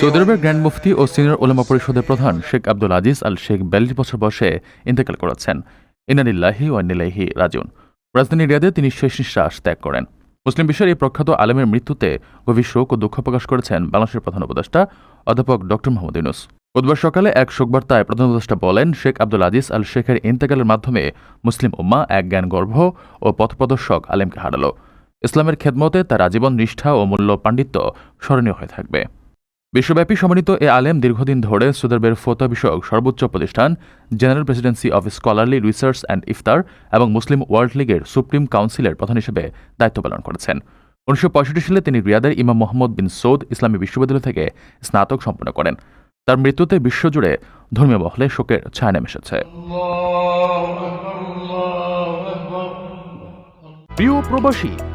Saudi আরবের grand মুফতি ও senior ওলামা পরিষদের প্রধান শেখ আব্দুল আজিজ আল শেখ বিয়াল্লিশ বছর বয়সে ইন্তেকাল করেছেন। ইনানিল্লাহি ও নিলাহি রাজুন রাজধানী রিয়াদে তিনি শেষ নিঃশ্বাস ত্যাগ করেন। মুসলিম বিশ্বের এই প্রখ্যাত আলেমের মৃত্যুতে গভীর শোক ও দুঃখ প্রকাশ করেছেন বাংলাদেশের প্রধান উপদেষ্টা অধ্যাপক ড. মোহাম্মদ ইউনুস। বুধবার সকালে এক শোকবার্তায় প্রধান উপদেষ্টা বলেন, শেখ আব্দুল আজিজ আল শেখের ইন্তেকালের মাধ্যমে মুসলিম উম্মা এক জ্ঞান গর্ভ ও পথপ্রদর্শক আলেমকে হারালো। ইসলামের খেদমতে তার আজীবন নিষ্ঠা ও মূল্য পাণ্ডিত্য স্মরণীয় হয়ে থাকবে। বিশ্বব্যাপী সম্মানিত এ আলেম দীর্ঘদিন ধরে সুদারবের ফোতা বিষয়ক সর্বোচ্চ প্রতিষ্ঠান general presidency of scholarly research and ইফতার এবং মুসলিম ওয়ার্ল্ড লীগের সুপ্রিম কাউন্সিলের প্রধান হিসেবে দায়িত্ব পালন করেছেন। উনিশশো পঁয়ষট্টি সালে তিনি রিয়াদের ইমাম মোহাম্মদ বিন সৌদ ইসলামী বিশ্ববিদ্যালয় থেকে স্নাতক সম্পন্ন করেন। তার মৃত্যুতে বিশ্বজুড়ে ধর্মীয় মহলে শোকের ছায়া নেমে এসেছে। প্রিয় প্রবাসী